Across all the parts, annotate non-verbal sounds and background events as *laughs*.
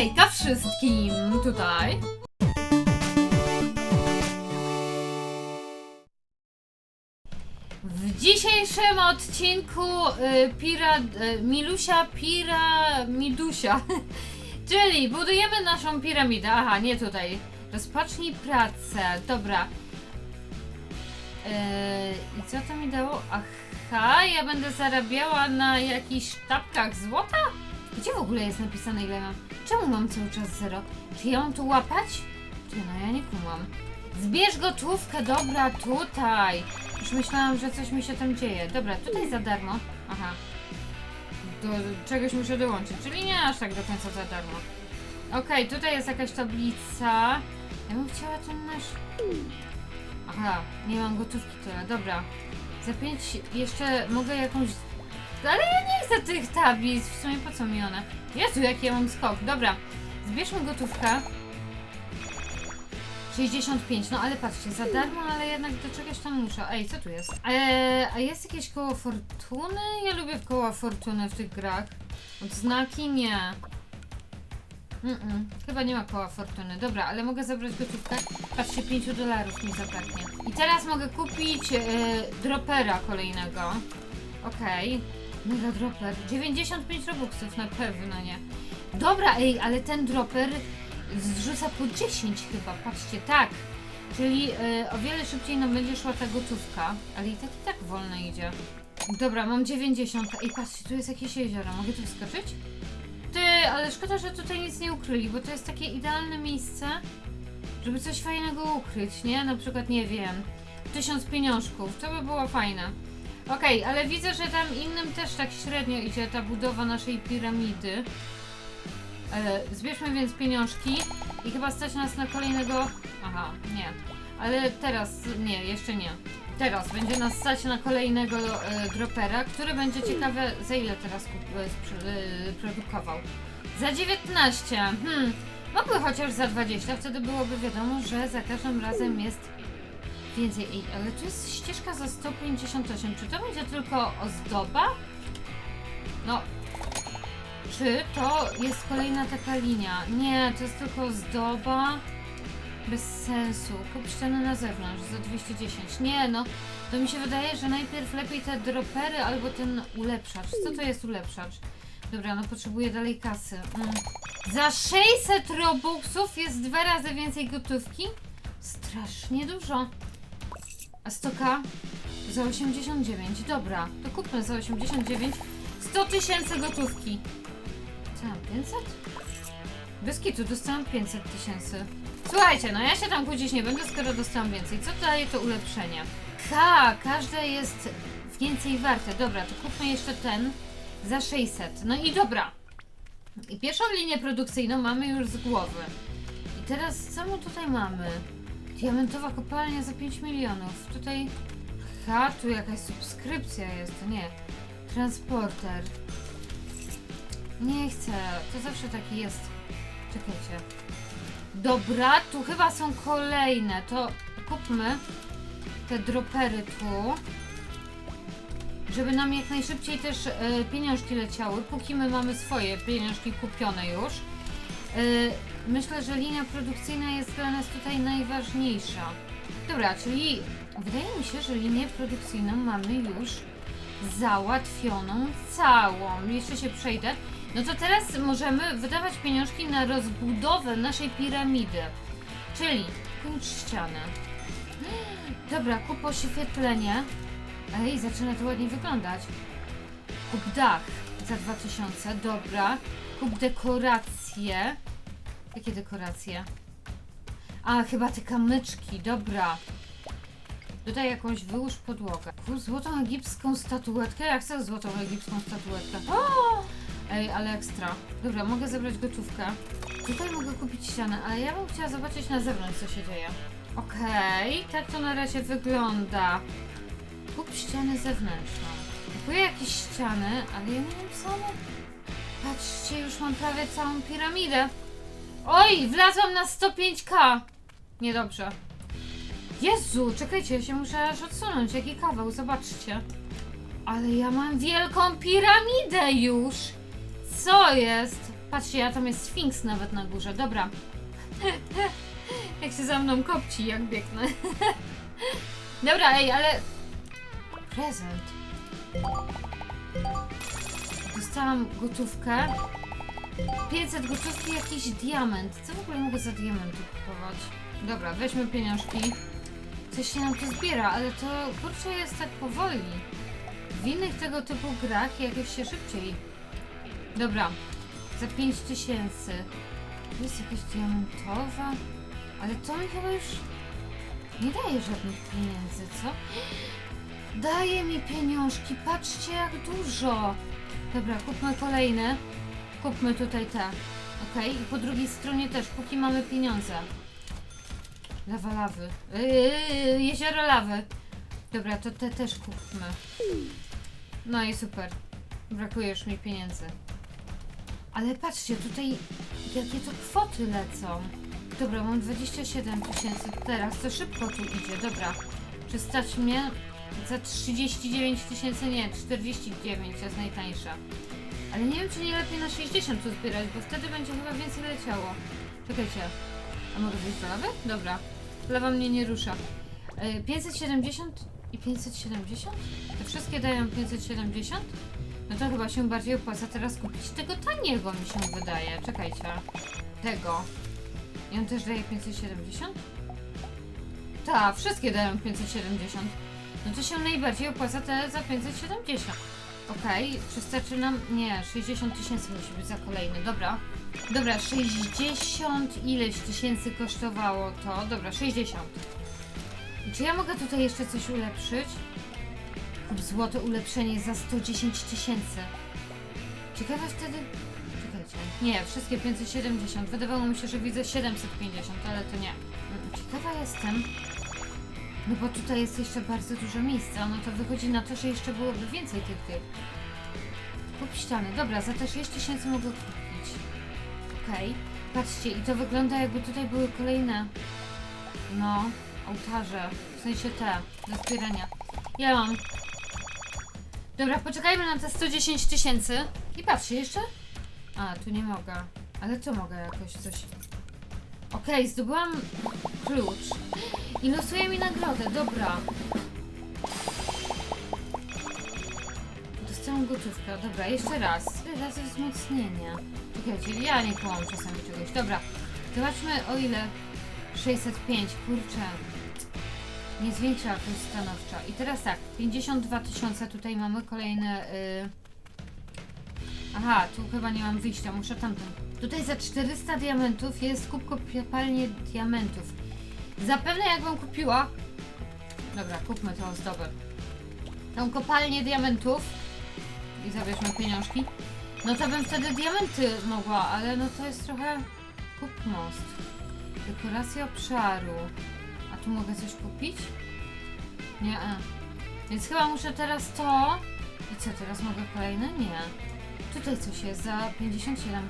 Hejka wszystkim tutaj. W dzisiejszym odcinku y, Pira, y, Milusia Piramidusia, *laughs* czyli budujemy naszą piramidę. Aha, nie tutaj. Rozpocznij pracę. Dobra. Yy, I co to mi dało? Aha, ja będę zarabiała na jakichś sztabkach złota? Gdzie w ogóle jest napisane ile mam? Czemu mam cały czas zero? Czy ja mam tu łapać? Czy no ja nie kumam. Zbierz gotówkę, dobra, tutaj. Już myślałam, że coś mi się tam dzieje. Dobra, tutaj za darmo. Aha. Do czegoś muszę dołączyć, czyli nie aż tak do końca za darmo. Okej, tutaj jest jakaś tablica. Ja bym chciała ten nasz... Aha, nie mam gotówki tyle, dobra. Za pięć jeszcze mogę jakąś... Ale ja nie chcę tych tablic, w sumie po co mi one? Jezu, jaki ja mam skok, dobra. Zbierzmy gotówkę. 65, no ale patrzcie, za darmo, ale jednak do czegoś tam muszę. Ej, co tu jest? Eee, a jest jakieś koło fortuny? Ja lubię koła fortuny w tych grach. Odznaki? Nie. Mm-mm, chyba nie ma koła fortuny. Dobra, ale mogę zabrać gotówkę. Patrzcie, 5 dolarów mi zabraknie. I teraz mogę kupić e, dropera kolejnego. Okej. Mega dropper. 95 robuxów na pewno nie. Dobra, ej, ale ten dropper zrzuca po 10 chyba, patrzcie, tak. Czyli e, o wiele szybciej nam będzie szła ta gotówka, ale i tak i tak wolno idzie. Dobra, mam 90. Ej, patrzcie, tu jest jakieś jezioro. Mogę tu wskoczyć? Ty, ale szkoda, że tutaj nic nie ukryli, bo to jest takie idealne miejsce, żeby coś fajnego ukryć, nie? Na przykład, nie wiem, tysiąc pieniążków, to by było fajne. Okej, ale widzę, że tam innym też tak średnio idzie ta budowa naszej piramidy. E, zbierzmy więc pieniążki i chyba stać nas na kolejnego... Aha, nie. Ale teraz, nie, jeszcze nie. Teraz będzie nas stać na kolejnego e, dropera, który będzie ciekawe za ile teraz kup, e, e, produkował. Za 19. Hmm. Mogły chociaż za 20, wtedy byłoby wiadomo, że za każdym razem jest więcej. Ej, ale tu jest ścieżka za 158. Czy to będzie tylko ozdoba? No. Czy to jest kolejna taka linia? Nie, to jest tylko ozdoba. Bez sensu. Kup na zewnątrz za 210. Nie, no. To mi się wydaje, że najpierw lepiej te dropery albo ten ulepszacz. Co to jest ulepszacz? Dobra, no potrzebuję dalej kasy. Mm. Za 600 robuxów jest dwa razy więcej gotówki? Strasznie dużo. A 100k? Za 89. Dobra, to kupmy za 89. 100 tysięcy gotówki. Mam, 500? Bez kitu dostałam 500 tysięcy. Słuchajcie, no ja się tam kłócić nie będę, skoro dostałam więcej. Co daje to ulepszenie? K, każde jest więcej warte. Dobra, to kupmy jeszcze ten za 600. No i dobra. I pierwszą linię produkcyjną mamy już z głowy. I teraz co my tutaj mamy? Diamentowa kopalnia za 5 milionów. Tutaj. Ha, tu jakaś subskrypcja jest. Nie. Transporter. Nie chcę. To zawsze taki jest. Czekajcie. Dobra, tu chyba są kolejne. To kupmy te dropery tu. Żeby nam jak najszybciej też e, pieniążki leciały, póki my mamy swoje pieniążki kupione już. E, myślę, że linia produkcyjna jest dla nas tutaj najważniejsza. Dobra, czyli wydaje mi się, że linię produkcyjną mamy już załatwioną całą. Jeszcze się przejdę. No to teraz możemy wydawać pieniążki na rozbudowę naszej piramidy. Czyli kończ ścianę. Dobra, kup oświetlenie. Ej, zaczyna to ładnie wyglądać. Kup dach za 2000, dobra. Kup dekoracje. Jakie dekoracje? A, chyba te kamyczki, dobra. Dodaj jakąś, wyłóż podłogę. Kup złotą egipską statuetkę. Ja chcę złotą egipską statuetkę. O! Ej, ale ekstra. Dobra, mogę zebrać gotówkę. Tutaj mogę kupić ścianę, ale ja bym chciała zobaczyć na zewnątrz, co się dzieje. Okej, tak to na razie wygląda. Kup ścianę zewnętrzną. Kupuję jakieś ściany, ale ja nie wiem co one... Patrzcie, już mam prawie całą piramidę. Oj, wlazłam na 105k. Niedobrze. Jezu, czekajcie, ja się muszę aż odsunąć. Jaki kawał, zobaczcie. Ale ja mam wielką piramidę już. Co jest? Patrzcie, ja tam jest Sfinks nawet na górze. Dobra. *laughs* jak się za mną kopci, jak biegnę. *laughs* Dobra, ej, ale... Prezent. Dostałam gotówkę. 500 gotówki, jakiś diament. Co w ogóle mogę za diamenty kupować? Dobra, weźmy pieniążki. Coś się nam tu zbiera, ale to kurczę jest tak powoli. W innych tego typu grach jakoś się szybciej. Dobra, za 5000. Tu jest jakaś diamentowa, ale to mi chyba już nie daje żadnych pieniędzy, co? *gasps* Daje mi pieniążki, patrzcie jak dużo. Dobra, kupmy kolejne. Kupmy tutaj te. Ok, i po drugiej stronie też, póki mamy pieniądze. Lawa lawy. Yy, jezioro lawy. Dobra, to te też kupmy. No i super. Brakuje już mi pieniędzy. Ale patrzcie, tutaj jakie to kwoty lecą. Dobra, mam 27 tysięcy teraz, to szybko tu idzie, dobra. Czy stać mnie za 39 tysięcy? Nie, 49 jest najtańsza. Ale nie wiem, czy nie lepiej na 60 tu zbierać, bo wtedy będzie chyba więcej leciało. Czekajcie. A mogę wyjść do lawy? Dobra. Lawa mnie nie rusza. E, 570 i 570? Te wszystkie dają 570? No to chyba się bardziej opłaca teraz kupić tego taniego, mi się wydaje. Czekajcie. Tego. I on też daje 570? Tak, wszystkie dają 570. No to się najbardziej opłaca te za 570. Okej, starczy nam? Nie, 60 tysięcy musi być za kolejny, dobra. Dobra, 60 ileś tysięcy kosztowało to. Dobra, 60. I czy ja mogę tutaj jeszcze coś ulepszyć? Kup złote ulepszenie za 110 tysięcy. Ciekawe wtedy... Czekajcie. Nie, wszystkie 570. Wydawało mi się, że widzę 750, ale to nie. Mm, Ciekawa jestem. No bo tutaj jest jeszcze bardzo dużo miejsca, no to wychodzi na to, że jeszcze byłoby więcej tych tych. Kup ściany. Dobra, za te 6 tysięcy mogę kupić. Okej. Patrzcie, i to wygląda jakby tutaj były kolejne, no, ołtarze. W sensie te, do zbierania. Ja mam. Dobra, poczekajmy na te 110 tysięcy. I patrzcie, jeszcze? A, tu nie mogę. Ale tu mogę jakoś coś... Okej, zdobyłam klucz. I losuje mi nagrodę, dobra. Dostałam gotówkę, dobra, jeszcze raz. Tyle razy wzmocnienie. Czekajcie, ja nie kołam czasami czegoś. Dobra, zobaczmy o ile 605, kurczę. Nie zwiększa jakoś stanowczo. I teraz tak, 52 tysiące tutaj mamy kolejne... Y... Aha, tu chyba nie mam wyjścia, muszę tamten. Tutaj za 400 diamentów jest kubko kopalnie diamentów. Zapewne jakbym kupiła... Dobra, kupmy tą ozdobę. Tą kopalnię diamentów i zabierzmy pieniążki. No to bym wtedy diamenty mogła, ale no to jest trochę... Kup most. Dekoracja obszaru. A tu mogę coś kupić? Nie. e. Więc chyba muszę teraz to... I co, teraz mogę kolejne? Nie. Tutaj coś jest za 57.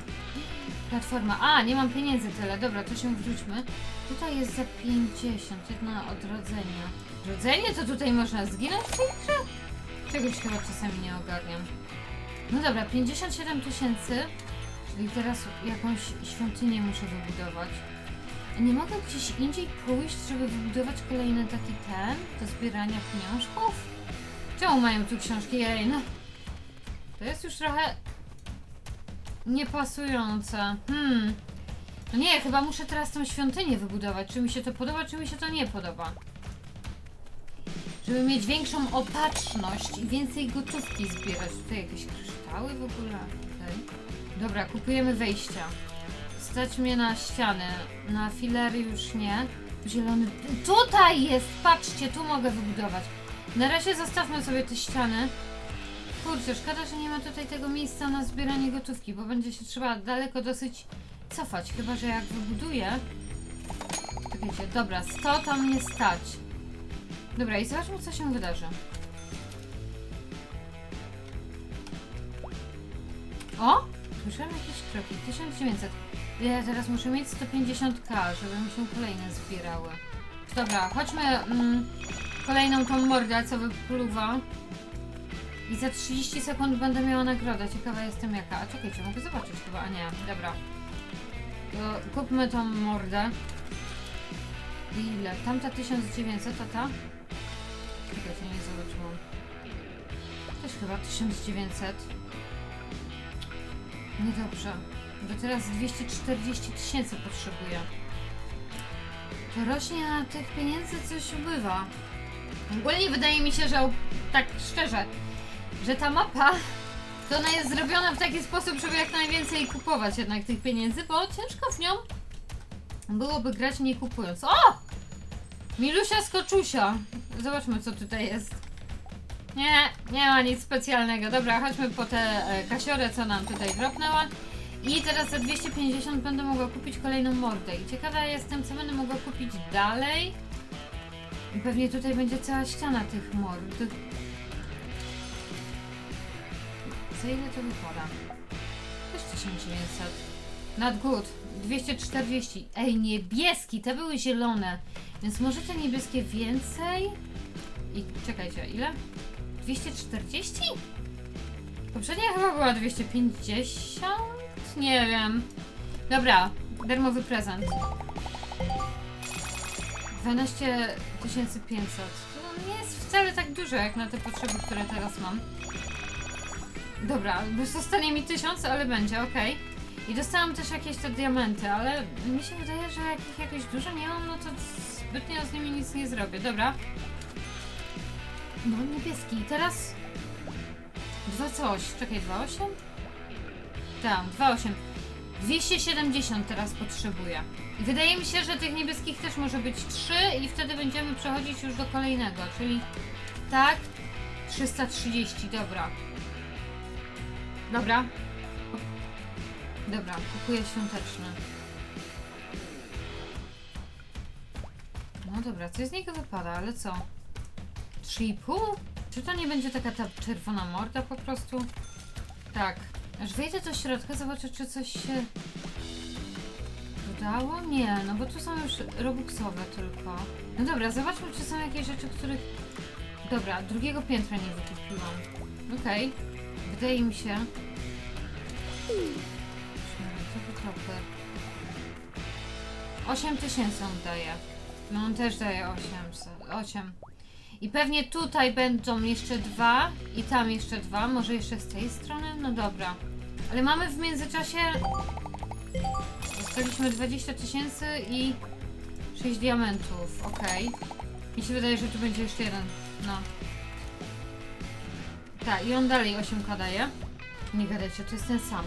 Platforma. A, nie mam pieniędzy tyle. Dobra, to się wróćmy. Tutaj jest za 50. Jedno odrodzenie. Odrodzenie? To tutaj można zginąć w? Czegoś chyba czasami nie ogarniam. No dobra, 57 tysięcy. Czyli teraz jakąś świątynię muszę wybudować. Nie mogę gdzieś indziej pójść, żeby wybudować kolejny taki ten do zbierania pieniążków? Czemu mają tu książki? Jej, no. To jest już trochę niepasujące. Hmm. No nie, chyba muszę teraz tą świątynię wybudować. Czy mi się to podoba, czy mi się to nie podoba. Żeby mieć większą opatrzność i więcej gotówki zbierać. Tutaj jakieś kryształy w ogóle. Okej. Dobra, kupujemy wejścia. Stać mnie na ściany. Na filery już nie. Zielony. Tutaj jest! Patrzcie, tu mogę wybudować. Na razie zostawmy sobie te ściany. Kurczę, szkoda, że nie ma tutaj tego miejsca na zbieranie gotówki, bo będzie się trzeba daleko dosyć cofać. Chyba, że jak wybuduję. Czekajcie, dobra, 100 tam nie stać. Dobra, i zobaczmy, co się wydarzy. O! Słyszałem jakieś kroki. 1900. Ile ja teraz muszę mieć? 150k, żeby mi się kolejne zbierały. Dobra, chodźmy mm, kolejną tą mordę, co wypluwa. I za 30 sekund będę miała nagrodę. Ciekawa jestem jaka. A czekajcie, mogę zobaczyć chyba. A nie, dobra. To kupmy tą mordę. Ile? Tamta 1900, a ta? Czekajcie, nie zobaczyłam. Też chyba 1900. Niedobrze. Bo teraz 240 tysięcy potrzebuję. To rośnie, a tych pieniędzy coś ubywa. Ogólnie wydaje mi się, że tak szczerze, że ta mapa to ona jest zrobiona w taki sposób, żeby jak najwięcej kupować jednak tych pieniędzy, bo ciężko w nią byłoby grać nie kupując. O! Milusia Skoczusia. Zobaczmy co tutaj jest. Nie, nie ma nic specjalnego. Dobra, chodźmy po tę e, kasiorę, co nam tutaj dropnęła. I teraz za 250 będę mogła kupić kolejną mordę. I ciekawa jestem, co będę mogła kupić dalej. Pewnie tutaj będzie cała ściana tych mord. Ile to wypada? Też 1900. Not good. 240. Ej, niebieski, te były zielone. Więc może te niebieskie więcej? I czekajcie, ile? 240? Poprzednia chyba była 250? Nie wiem. Dobra, darmowy prezent. 12 500. To nie jest wcale tak dużo jak na te potrzeby, które teraz mam. Dobra, zostanie mi 1000, ale będzie, okej. I dostałam też jakieś te diamenty, ale mi się wydaje, że jak ich jakoś dużo nie mam, no to zbytnio z nimi nic nie zrobię. Dobra. No, niebieski. I teraz... Dwa coś. Czekaj, 2,8? Tak, 2,8. 270 teraz potrzebuję. Wydaje mi się, że tych niebieskich też może być 3 i wtedy będziemy przechodzić już do kolejnego, czyli tak 330, dobra. Dobra. Dobra, kupuję świąteczny. No dobra, coś z niego wypada, ale co? 3,5? Czy to nie będzie taka ta czerwona morda po prostu? Tak. Aż wejdę do środka, zobaczę, czy coś się dodało? Nie, no bo tu są już robuxowe tylko. No dobra, zobaczmy, czy są jakieś rzeczy, których... Dobra, drugiego piętra nie wykupiłam. Okej. Wydaje mi się... 8 tysięcy on daje. No on też daje 800. 8. I pewnie tutaj będą jeszcze dwa i tam jeszcze dwa, może jeszcze z tej strony? No dobra. Ale mamy w międzyczasie... Dostaliśmy 20 tysięcy i 6 diamentów, okej. Mi się wydaje, że tu będzie jeszcze jeden, no. Tak, i on dalej 8k daje. Nie gadajcie, to jest ten sam.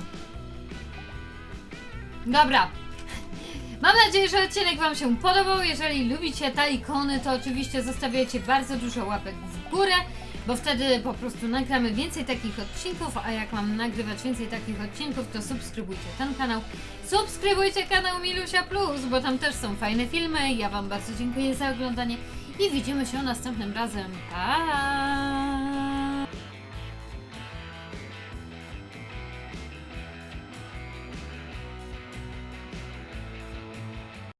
Dobra. Mam nadzieję, że odcinek Wam się podobał. Jeżeli lubicie te ikony, to oczywiście zostawiajcie bardzo dużo łapek w górę, bo wtedy po prostu nagramy więcej takich odcinków, a jak mam nagrywać więcej takich odcinków, to subskrybujcie ten kanał. Subskrybujcie kanał Milusia Plus, bo tam też są fajne filmy. Ja Wam bardzo dziękuję za oglądanie i widzimy się następnym razem. Pa!